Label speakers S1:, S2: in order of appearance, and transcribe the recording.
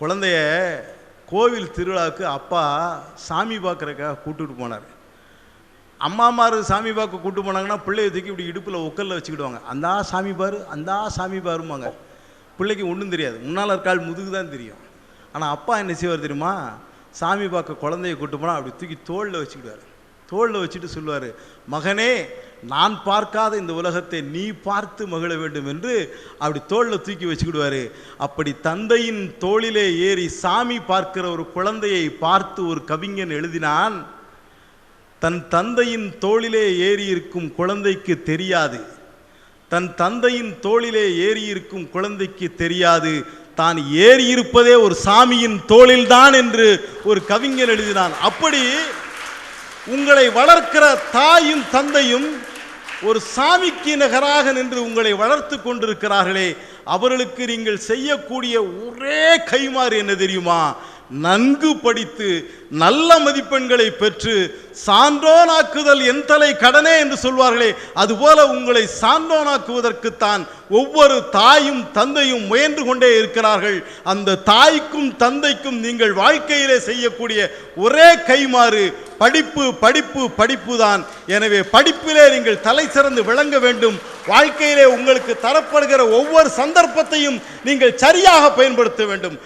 S1: குழந்தைய கோவில் திருவிழாவுக்கு அப்பா சாமி பார்க்குறக்காக கூப்பிட்டு போனார். அம்மாமார் சாமி பார்க்க கூப்பிட்டு போனாங்கன்னா பிள்ளைய தூக்கி இப்படி இடுப்பில் உக்கல்ல வச்சுக்கிடுவாங்க. அந்தா சாமி பார் அந்தா சாமி பாருமாங்க பிள்ளைக்கு ஒன்றும் தெரியாது. முன்னால் இருக்காள் முதுகு தான் தெரியும். ஆனால் அப்பா என்ன செய்வார் தெரியுமா? சாமி பார்க்க குழந்தைய கூட்டு போனால் அப்படி தூக்கி தோளில் வச்சுக்கிடுவார். தோளில் வச்சுட்டு சொல்லுவார் மகனே நான் பார்க்காத இந்த உலகத்தை நீ பார்த்து மகிழ வேண்டும் என்று அப்படி தோளில் தூக்கி வச்சுக்கிடுவார். அப்படி தந்தையின் தோளிலே ஏறி சாமி பார்க்கிற ஒரு குழந்தையை பார்த்து ஒரு கவிஞன் எழுதினான் தன் தந்தையின் தோளிலே ஏறி இருக்கும் குழந்தைக்கு தெரியாது. தன் தந்தையின் தோளிலே ஏறி இருக்கும் குழந்தைக்கு தெரியாது. தான் ஏறி இருப்பதே ஒரு சாமியின் தோளில்தான் என்று ஒரு கவிஞன் எழுதினான். அப்படி உங்களை வளர்க்கிற தாயும் தந்தையும் ஒரு சாமிக்கு நகராக நின்று உங்களை வளர்த்து கொண்டிருக்கிறார்களே அவர்களுக்கு நீங்கள் செய்யக்கூடிய ஒரே கைமாறு என்ன தெரியுமா? நன்கு படித்து நல்ல மதிப்பெண்களை பெற்று சான்றோனாக்குதல் என் தலை கடனே என்று சொல்வார்களே அதுபோல உங்களை சான்றோனாக்குவதற்குத்தான் ஒவ்வொரு தாயும் தந்தையும் முயன்று கொண்டே இருக்கிறார்கள். அந்த தாய்க்கும் தந்தைக்கும் நீங்கள் வாழ்க்கையிலே செய்யக்கூடிய ஒரே கைமாறு படிப்பு படிப்பு படிப்பு தான் எனவே படிப்பிலே நீங்கள் தலை சிறந்து விளங்க வேண்டும். வாழ்க்கையிலே உங்களுக்கு தரப்படுகிற ஒவ்வொரு சந்தர்ப்பத்தையும் நீங்கள் சரியாக பயன்படுத்த வேண்டும்.